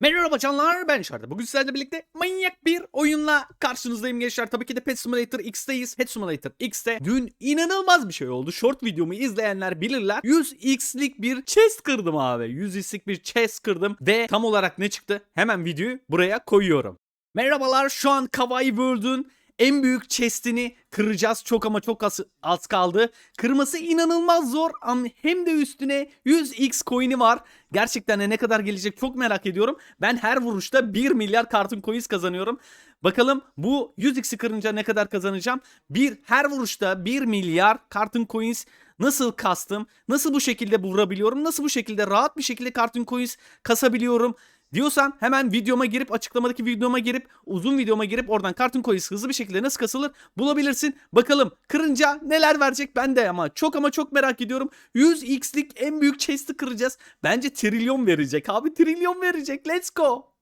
Merhaba canlar ben Şarda. Bugün sizlerle birlikte manyak bir oyunla karşınızdayım gençler. Tabii ki de Pet Simulator X'teyiz. Pet Simulator X'te dün inanılmaz bir şey oldu. Short videomu izleyenler bilirler. 100x'lik bir chest kırdım abi. 100x'lik bir chest kırdım ve tam olarak ne çıktı? Hemen videoyu buraya koyuyorum. Merhabalar şu an Kawaii World'un en büyük chest'ini kıracağız. Çok ama çok az, az kaldı. Kırması inanılmaz zor ama hem de üstüne 100x coin'i var. Gerçekten de ne kadar gelecek çok merak ediyorum. Ben her vuruşta 1 milyar kartın coins kazanıyorum. Bakalım bu 100x'i kırınca ne kadar kazanacağım? Bir her vuruşta 1 milyar kartın coins nasıl kastım? Nasıl bu şekilde vurabiliyorum? Nasıl bu şekilde rahat bir şekilde kartın coins kasabiliyorum? Diyorsan hemen videoma girip açıklamadaki videoma girip uzun videoma girip oradan kartın coins hızlı bir şekilde nasıl kasılır bulabilirsin. Bakalım kırınca neler verecek ben de ama çok ama çok merak ediyorum. 100x'lik en büyük chest'i kıracağız. Bence trilyon verecek abi trilyon verecek let's go.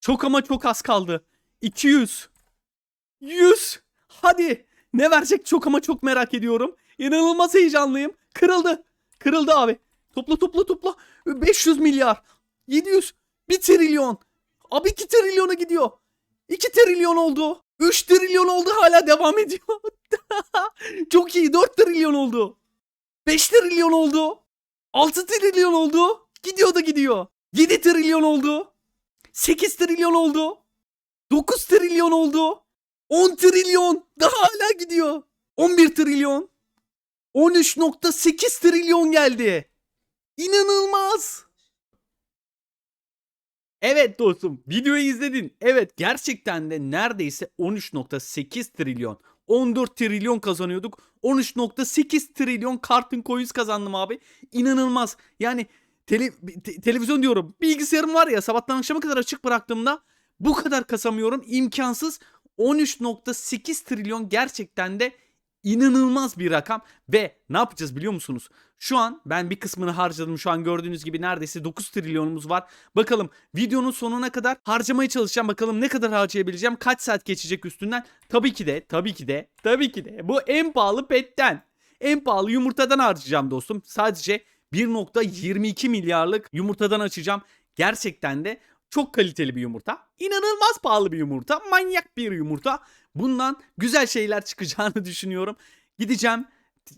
Çok ama çok az kaldı. 200. 100. Hadi. Ne verecek çok ama çok merak ediyorum. İnanılmaz heyecanlıyım. Kırıldı. Kırıldı abi. Topla topla topla. 500 milyar. 700. 1 trilyon. Abi 2 trilyona gidiyor. 2 trilyon oldu. 3 trilyon oldu hala devam ediyor. çok iyi 4 trilyon oldu. 5 trilyon oldu. 6 trilyon oldu. Gidiyor da gidiyor. 7 trilyon oldu. 8 trilyon oldu. 9 trilyon oldu. 10 trilyon. Daha hala gidiyor. 11 trilyon. 13.8 trilyon geldi. İnanılmaz. Evet dostum videoyu izledin. Evet gerçekten de neredeyse 13.8 trilyon. 14 trilyon kazanıyorduk. 13.8 trilyon kartın coins kazandım abi. İnanılmaz. Yani tele- te- televizyon diyorum. Bilgisayarım var ya sabahtan akşama kadar açık bıraktığımda bu kadar kasamıyorum. İmkansız. 13.8 trilyon gerçekten de inanılmaz bir rakam ve ne yapacağız biliyor musunuz? Şu an ben bir kısmını harcadım. Şu an gördüğünüz gibi neredeyse 9 trilyonumuz var. Bakalım videonun sonuna kadar harcamaya çalışacağım. Bakalım ne kadar harcayabileceğim? Kaç saat geçecek üstünden? Tabii ki de, tabii ki de, tabii ki de bu en pahalı petten. En pahalı yumurtadan harcayacağım dostum. Sadece 1.22 milyarlık yumurtadan açacağım. Gerçekten de çok kaliteli bir yumurta. İnanılmaz pahalı bir yumurta. Manyak bir yumurta. Bundan güzel şeyler çıkacağını düşünüyorum. Gideceğim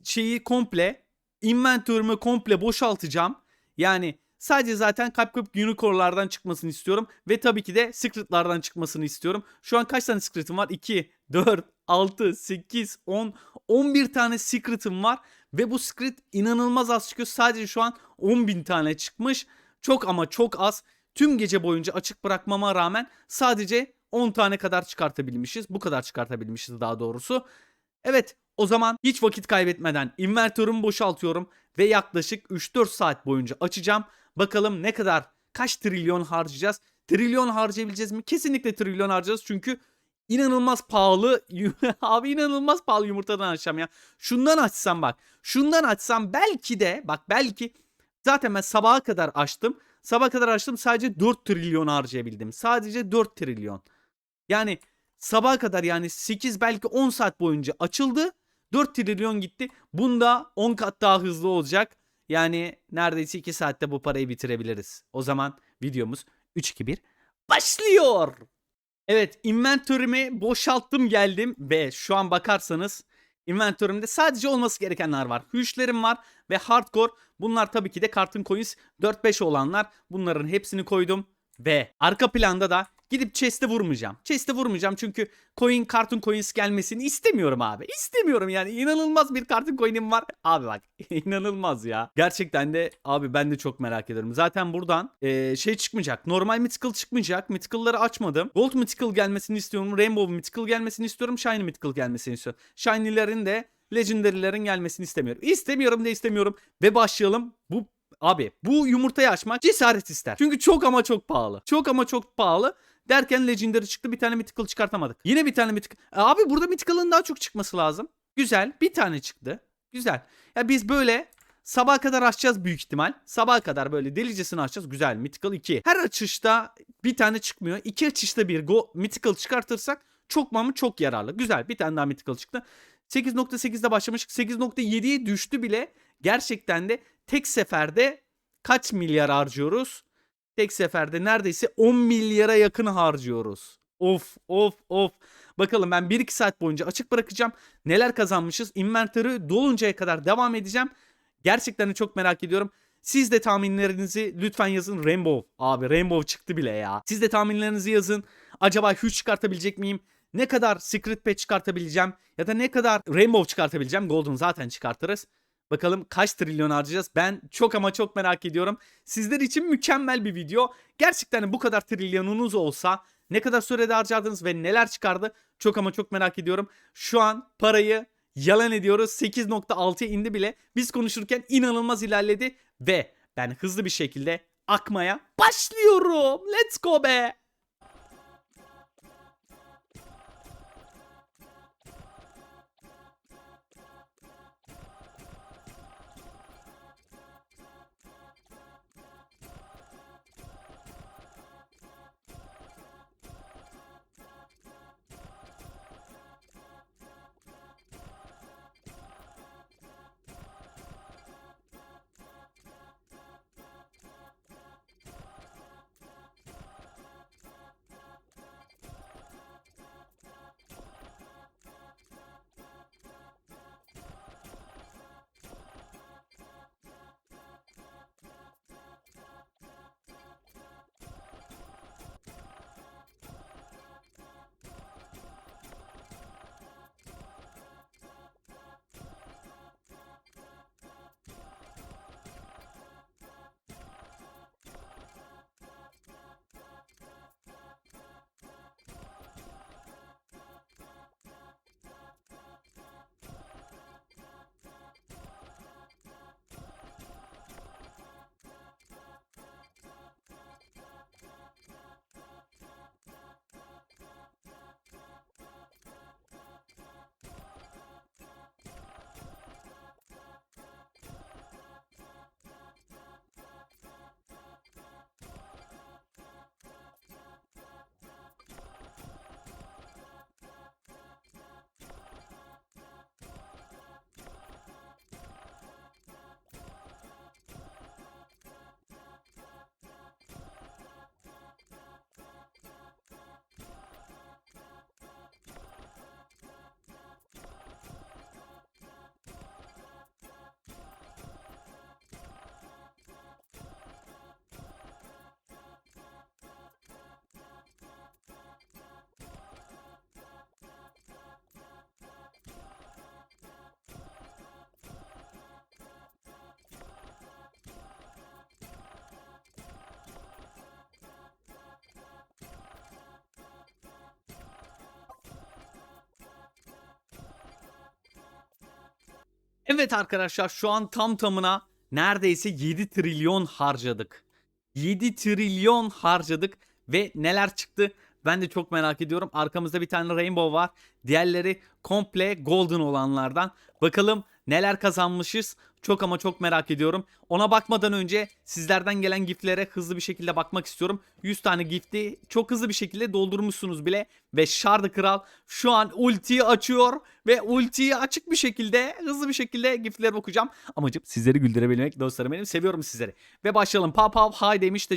şeyi komple inventörümü komple boşaltacağım. Yani sadece zaten kalp unicornlardan çıkmasını istiyorum. Ve tabii ki de secretlardan çıkmasını istiyorum. Şu an kaç tane secretim var? 2, 4, 6, 8, 10, 11 tane secretim var. Ve bu secret inanılmaz az çıkıyor. Sadece şu an 10 bin tane çıkmış. Çok ama çok az. Tüm gece boyunca açık bırakmama rağmen sadece 10 tane kadar çıkartabilmişiz. Bu kadar çıkartabilmişiz daha doğrusu. Evet o zaman hiç vakit kaybetmeden inventörümü boşaltıyorum ve yaklaşık 3-4 saat boyunca açacağım. Bakalım ne kadar kaç trilyon harcayacağız? Trilyon harcayabileceğiz mi? Kesinlikle trilyon harcayacağız çünkü inanılmaz pahalı abi inanılmaz pahalı yumurtadan açacağım ya. Şundan açsam bak. Şundan açsam belki de bak belki zaten ben sabaha kadar açtım. Sabaha kadar açtım sadece 4 trilyon harcayabildim. Sadece 4 trilyon. Yani sabaha kadar yani 8 belki 10 saat boyunca açıldı. 4 trilyon gitti. Bunda 10 kat daha hızlı olacak. Yani neredeyse 2 saatte bu parayı bitirebiliriz. O zaman videomuz 3 2 1 başlıyor. Evet, inventörümü boşalttım geldim ve şu an bakarsanız inventörümde sadece olması gerekenler var. Hüşlerim var ve hardcore. Bunlar tabii ki de kartın coins 4-5 olanlar. Bunların hepsini koydum ve arka planda da gidip chest'e vurmayacağım. Chest'e vurmayacağım çünkü coin kartın coins gelmesini istemiyorum abi. İstemiyorum yani inanılmaz bir kartın coin'im var. Abi bak inanılmaz ya. Gerçekten de abi ben de çok merak ediyorum. Zaten buradan eee, şey çıkmayacak. Normal mythical çıkmayacak. Mythical'ları açmadım. Gold mythical gelmesini istiyorum. Rainbow mythical gelmesini istiyorum. Shiny mythical gelmesini istiyorum. Shiny'lerin de Legendary'lerin gelmesini istemiyorum. İstemiyorum da istemiyorum. Ve başlayalım. Bu Abi bu yumurtayı açmak cesaret ister. Çünkü çok ama çok pahalı. Çok ama çok pahalı. Derken Legendary çıktı bir tane Mythical çıkartamadık. Yine bir tane Mythical. E, Abi burada Mythical'ın daha çok çıkması lazım. Güzel bir tane çıktı. Güzel. Ya biz böyle sabaha kadar açacağız büyük ihtimal. Sabaha kadar böyle delicesini açacağız. Güzel. Mythical 2. Her açışta bir tane çıkmıyor. İki açışta bir go Mythical çıkartırsak çok mamı çok yararlı. Güzel. Bir tane daha Mythical çıktı. 8.8'de başlamıştık. 8.7'ye düştü bile. Gerçekten de tek seferde kaç milyar harcıyoruz? Tek seferde neredeyse 10 milyara yakın harcıyoruz. Of of of. Bakalım ben 1-2 saat boyunca açık bırakacağım. Neler kazanmışız? Inventörü doluncaya kadar devam edeceğim. Gerçekten de çok merak ediyorum. Siz de tahminlerinizi lütfen yazın. Rainbow. Abi Rainbow çıktı bile ya. Siz de tahminlerinizi yazın. Acaba huge çıkartabilecek miyim? Ne kadar Secret Pet çıkartabileceğim? Ya da ne kadar Rainbow çıkartabileceğim? Golden zaten çıkartırız. Bakalım kaç trilyon harcayacağız? Ben çok ama çok merak ediyorum. Sizler için mükemmel bir video. Gerçekten bu kadar trilyonunuz olsa ne kadar sürede harcardınız ve neler çıkardı? Çok ama çok merak ediyorum. Şu an parayı yalan ediyoruz. 8.6'ya indi bile. Biz konuşurken inanılmaz ilerledi ve ben hızlı bir şekilde akmaya başlıyorum. Let's go be. Evet arkadaşlar şu an tam tamına neredeyse 7 trilyon harcadık. 7 trilyon harcadık ve neler çıktı ben de çok merak ediyorum. Arkamızda bir tane rainbow var. Diğerleri komple golden olanlardan. Bakalım neler kazanmışız. Çok ama çok merak ediyorum. Ona bakmadan önce sizlerden gelen giftlere hızlı bir şekilde bakmak istiyorum. 100 tane gifti çok hızlı bir şekilde doldurmuşsunuz bile. Ve Shard Kral şu an ultiyi açıyor. Ve ultiyi açık bir şekilde hızlı bir şekilde giftleri okuyacağım. Amacım sizleri güldürebilmek dostlarım benim. Seviyorum sizleri. Ve başlayalım. Pav pav hay demiş.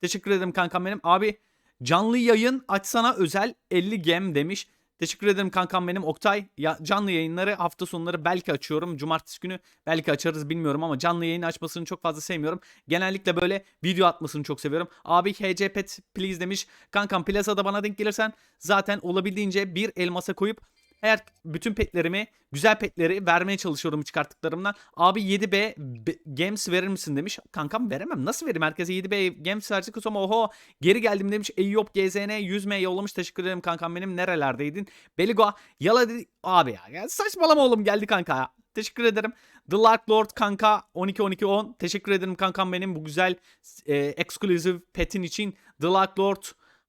Teşekkür ederim kankam benim. Abi canlı yayın açsana özel 50 gem demiş. Teşekkür ederim kankam benim Oktay. Ya canlı yayınları hafta sonları belki açıyorum. Cumartesi günü belki açarız bilmiyorum ama canlı yayın açmasını çok fazla sevmiyorum. Genellikle böyle video atmasını çok seviyorum. Abi HC please demiş. Kankam plazada bana denk gelirsen zaten olabildiğince bir elmasa koyup eğer bütün petlerimi, güzel petleri vermeye çalışıyorum çıkarttıklarımdan. Abi 7B B- Games verir misin demiş. Kankam veremem. Nasıl vereyim? Herkese 7B Games verecek ama oho. Geri geldim demiş. Eyyop GZN 100M yollamış. Teşekkür ederim kankam benim. Nerelerdeydin? Beligo yala dedi. Abi ya, ya saçmalama oğlum geldi kanka ya. Teşekkür ederim. The Dark Lord kanka 12 12 10. Teşekkür ederim kankam benim bu güzel e, exclusive petin için. The Dark Lord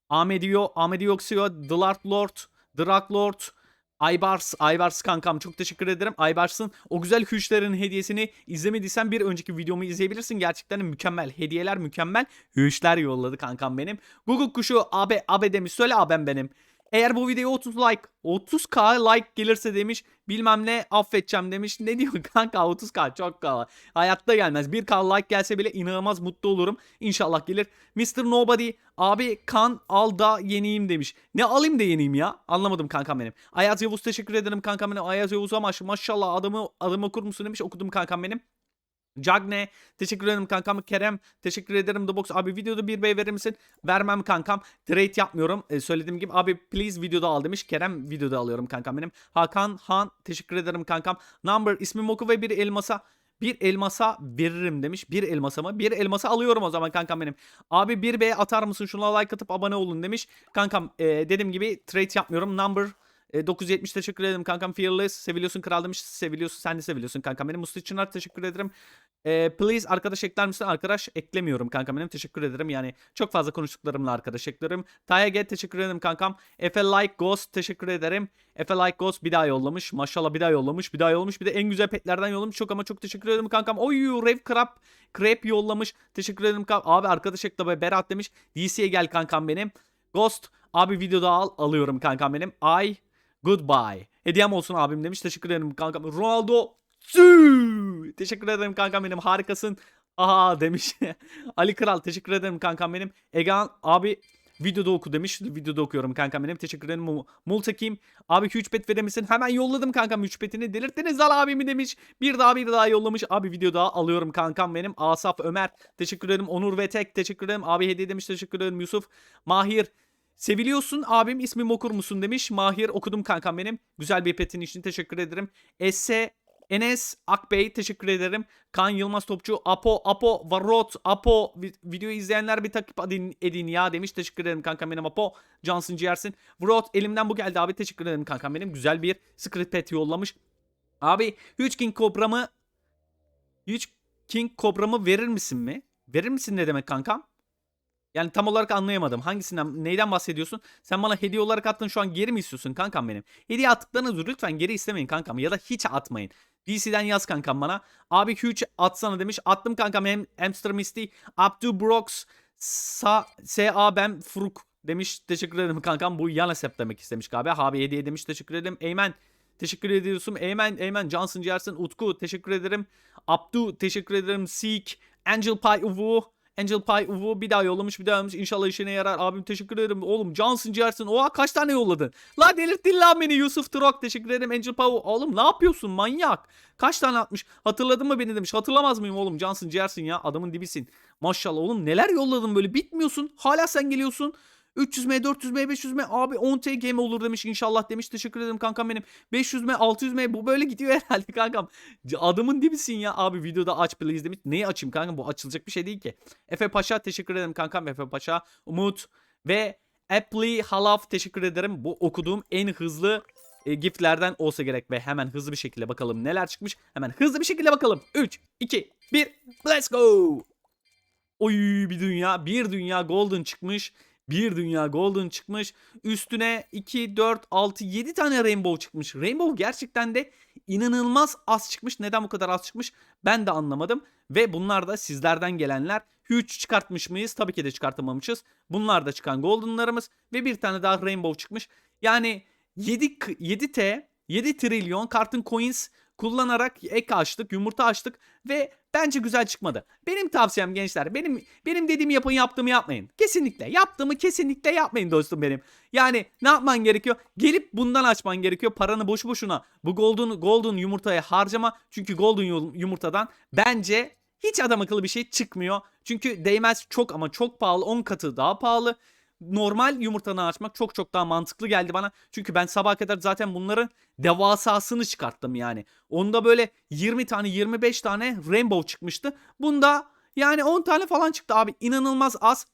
Amedio Amedioxio The Dark Lord The Dark Lord Aybars, Aybars kankam çok teşekkür ederim. Aybars'ın o güzel hüşlerin hediyesini izlemediysen bir önceki videomu izleyebilirsin. Gerçekten mükemmel. Hediyeler mükemmel. Hüşler yolladı kankam benim. Google kuşu abi abi demiş. Söyle abem benim. Eğer bu videoya 30 like 30k like gelirse demiş bilmem ne affedeceğim demiş. Ne diyor kanka 30k çok k. Hayatta gelmez. 1k like gelse bile inanılmaz mutlu olurum. İnşallah gelir. Mr. Nobody abi kan al da yeneyim demiş. Ne alayım da yeneyim ya? Anlamadım kankam benim. Ayaz Yavuz teşekkür ederim kankam benim. Ayaz Yavuz'a maş maşallah adamı adamı okur musun demiş. Okudum kankam benim. Cagne teşekkür ederim kankam. Kerem teşekkür ederim The Box. Abi videoda 1B verir misin? Vermem kankam. Trade yapmıyorum. Ee, söylediğim gibi abi please videoda al demiş. Kerem videoda alıyorum kankam benim. Hakan Han teşekkür ederim kankam. Number ismim oku ve bir elmasa bir elmasa veririm demiş. Bir elmasa mı? Bir elmasa alıyorum o zaman kankam benim. Abi 1B atar mısın? Şuna like atıp abone olun demiş. Kankam e, dediğim gibi trade yapmıyorum. Number e, 970 teşekkür ederim kankam. Fearless seviliyorsun kral demiş. Seviliyorsun sen de seviliyorsun kankam benim. Mustafa Çınar teşekkür ederim. E, please arkadaş ekler misin? Arkadaş eklemiyorum kankam benim. Teşekkür ederim. Yani çok fazla konuştuklarımla arkadaş ekliyorum. Taya get teşekkür ederim kankam. Efe Like Ghost teşekkür ederim. Efe Like Ghost bir daha yollamış. Maşallah bir daha yollamış. Bir daha yollamış. Bir de en güzel petlerden yollamış. Çok ama çok teşekkür ederim kankam. Oy Rev Crab Crepe yollamış. Teşekkür ederim kankam. Abi arkadaş ekle be Berat demiş. DC'ye gel kankam benim. Ghost abi videoda al. Alıyorum kankam benim. Ay Goodbye. Hediyem olsun abim demiş. Teşekkür ederim kankam. Ronaldo. Teşekkür ederim kankam benim. Harikasın. Aha demiş. Ali Kral teşekkür ederim kankam benim. Egan abi videoda oku demiş. Videoda okuyorum kankam benim. Teşekkür ederim. Mu- Multakim. Abi 3 bet verir? Hemen yolladım kankam 3 betini. Delirttiniz lan abimi demiş. Bir daha bir daha yollamış. Abi videoda alıyorum kankam benim. Asaf Ömer. Teşekkür ederim. Onur ve Tek. Teşekkür ederim. Abi hediye demiş. Teşekkür ederim. Yusuf. Mahir. Seviliyorsun abim ismimi okur musun demiş. Mahir okudum kankam benim. Güzel bir petin için teşekkür ederim. Esse Enes Akbey teşekkür ederim. Kan Yılmaz Topçu, Apo, Apo, Varot, Apo vi- videoyu izleyenler bir takip edin, edin ya demiş. Teşekkür ederim kankam benim Apo. Cansın ciğersin. Vrot elimden bu geldi abi. Teşekkür ederim kankam benim. Güzel bir script pet yollamış. Abi Huge King Cobra'mı Huge King Cobra'mı verir misin mi? Verir misin ne demek kankam? Yani tam olarak anlayamadım. Hangisinden, neyden bahsediyorsun? Sen bana hediye olarak attın şu an geri mi istiyorsun kankam benim? Hediye attıklarınızı lütfen geri istemeyin kankam ya da hiç atmayın. DC'den yaz kankam bana. Abi Huge atsana demiş. Attım kankam hem Hamster Misty, Abdu Brox, Sa, S.A. Ben Fruk demiş. Teşekkür ederim kankam. Bu Yanasep demek istemiş galiba. Abi hediye demiş. Teşekkür ederim. Eymen Teşekkür ediyorsun. Eymen, Eymen, Johnson Ciğersin, Utku teşekkür ederim. Abdu teşekkür ederim. Seek, Angel Pie Uvu, Angel Pie Uvu bir daha yollamış bir daha yollamış. İnşallah işine yarar. Abim teşekkür ederim. Oğlum Johnson Ciğersin. Oha kaç tane yolladın? La delirttin lan beni Yusuf Trok. Teşekkür ederim. Angel Pie. Oğlum ne yapıyorsun manyak? Kaç tane atmış? Hatırladın mı beni demiş. Hatırlamaz mıyım oğlum? Johnson Ciğersin ya. Adamın dibisin. Maşallah oğlum neler yolladın böyle bitmiyorsun. Hala sen geliyorsun. 300M, 400M, 500M abi 10T game olur demiş inşallah demiş. Teşekkür ederim kankam benim. 500M, 600M bu böyle gidiyor herhalde kankam. Adamın dibisin ya abi videoda aç please demiş. Neyi açayım kankam bu açılacak bir şey değil ki. Efe Paşa teşekkür ederim kankam Efe Paşa. Umut ve Apply Halaf teşekkür ederim. Bu okuduğum en hızlı e, giftlerden olsa gerek ve hemen hızlı bir şekilde bakalım neler çıkmış. Hemen hızlı bir şekilde bakalım. 3, 2, 1, let's go. Oy bir dünya, bir dünya golden çıkmış. Bir dünya golden çıkmış. Üstüne 2, 4, 6, 7 tane rainbow çıkmış. Rainbow gerçekten de inanılmaz az çıkmış. Neden bu kadar az çıkmış? Ben de anlamadım. Ve bunlar da sizlerden gelenler. Huge çıkartmış mıyız? Tabii ki de çıkartamamışız. Bunlar da çıkan goldenlarımız. Ve bir tane daha rainbow çıkmış. Yani 7, 7T, 7 trilyon kartın coins kullanarak ek açtık, yumurta açtık ve bence güzel çıkmadı. Benim tavsiyem gençler, benim benim dediğimi yapın, yaptığımı yapmayın. Kesinlikle. Yaptığımı kesinlikle yapmayın dostum benim. Yani ne yapman gerekiyor? Gelip bundan açman gerekiyor. Paranı boşu boşuna bu golden golden yumurtaya harcama. Çünkü golden yum- yumurtadan bence hiç adam akıllı bir şey çıkmıyor. Çünkü değmez çok ama çok pahalı. 10 katı daha pahalı normal yumurtanı açmak çok çok daha mantıklı geldi bana. Çünkü ben sabaha kadar zaten bunların devasasını çıkarttım yani. Onda böyle 20 tane 25 tane rainbow çıkmıştı. Bunda yani 10 tane falan çıktı abi. İnanılmaz az.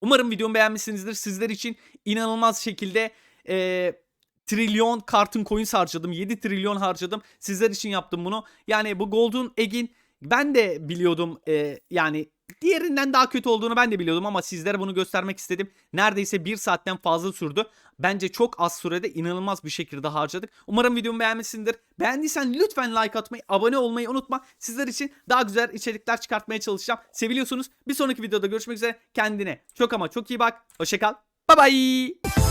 Umarım videomu beğenmişsinizdir. Sizler için inanılmaz şekilde eee trilyon kartın coins harcadım. 7 trilyon harcadım. Sizler için yaptım bunu. Yani bu Golden Egg'in ben de biliyordum eee, yani diğerinden daha kötü olduğunu ben de biliyordum ama sizlere bunu göstermek istedim. Neredeyse bir saatten fazla sürdü. Bence çok az sürede inanılmaz bir şekilde harcadık. Umarım videomu beğenmişsindir. Beğendiysen lütfen like atmayı, abone olmayı unutma. Sizler için daha güzel içerikler çıkartmaya çalışacağım. Seviliyorsunuz. Bir sonraki videoda görüşmek üzere. Kendine çok ama çok iyi bak. Hoşçakal. Bye bye.